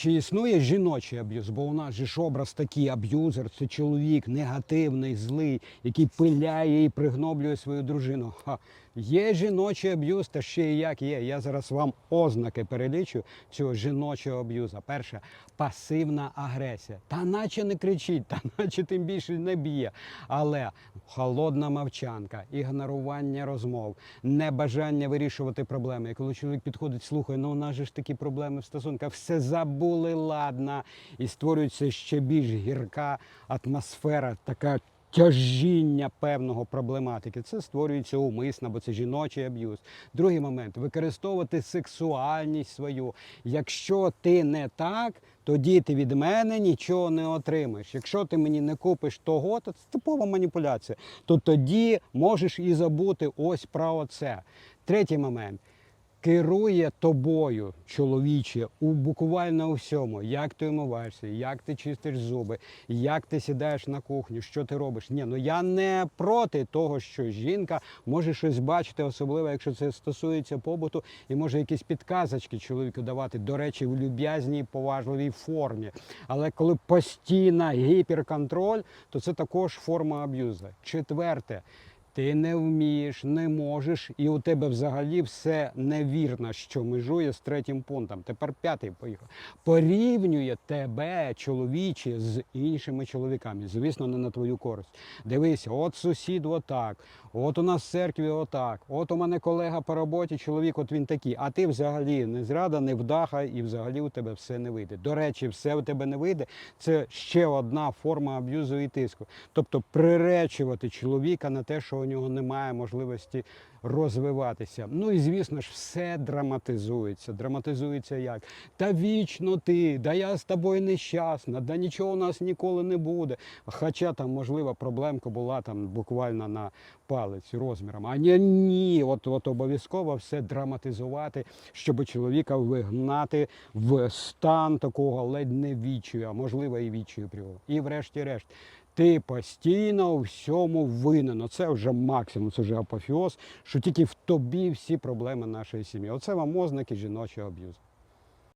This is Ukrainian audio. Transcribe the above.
Чи існує жіночий аб'юз? Бо у нас же ж образ такий аб'юзер, це чоловік негативний, злий, який пиляє і пригноблює свою дружину. Ха. Є жіночий аб'юз, та ще і як є. Я зараз вам ознаки перелічу цього жіночого аб'юза. Перше пасивна агресія. Та наче не кричить, та наче тим більше не б'є. Але холодна мовчанка, ігнорування розмов, небажання вирішувати проблеми. І коли чоловік підходить, слухай, ну у нас же ж такі проблеми в стосунках, все забули, ладно, і створюється ще більш гірка атмосфера, така тяжіння певного проблематики. Це створюється умисно, бо це жіночий аб'юз. Другий момент використовувати сексуальність свою. Якщо ти не так, тоді ти від мене нічого не отримаєш. Якщо ти мені не купиш того, то це типова маніпуляція. То тоді можеш і забути ось про це. Третій момент керує тобою, чоловіче, у буквально всьому. Як ти умиваєшся, як ти чистиш зуби, як ти сідаєш на кухню, що ти робиш. Ні, ну я не проти того, що жінка може щось бачити, особливо якщо це стосується побуту, і може якісь підказочки чоловіку давати, до речі, в люб'язній поважливій формі. Але коли постійна гіперконтроль, то це також форма аб'юзу. Четверте. Ти не вмієш, не можеш, і у тебе взагалі все невірно, що межує з третім пунктом. Тепер п'ятий поїхав. Порівнює тебе, чоловіче, з іншими чоловіками. Звісно, не на твою користь. Дивися, от сусід отак, от у нас в церкві отак, от у мене колега по роботі, чоловік, от він такий. А ти взагалі не зрада, не вдаха, і взагалі у тебе все не вийде. До речі, все у тебе не вийде. Це ще одна форма аб'юзу і тиску. Тобто приречувати чоловіка на те, що у нього немає можливості розвиватися. Ну і звісно ж, все драматизується. Драматизується як? Та вічно ти, да я з тобою нещасна, да нічого у нас ніколи не буде. Хоча там, можливо, проблемка була там буквально на палець розміром. А ні, ні, от, от обов'язково все драматизувати, щоб чоловіка вигнати в стан такого ледь не відчаю, а можливо і приводу. І врешті-решт. Ти постійно у всьому винен. Це вже максимум, це вже апофіоз, що тільки в тобі всі проблеми нашої сім'ї. Оце вам ознаки жіночого аб'юзу.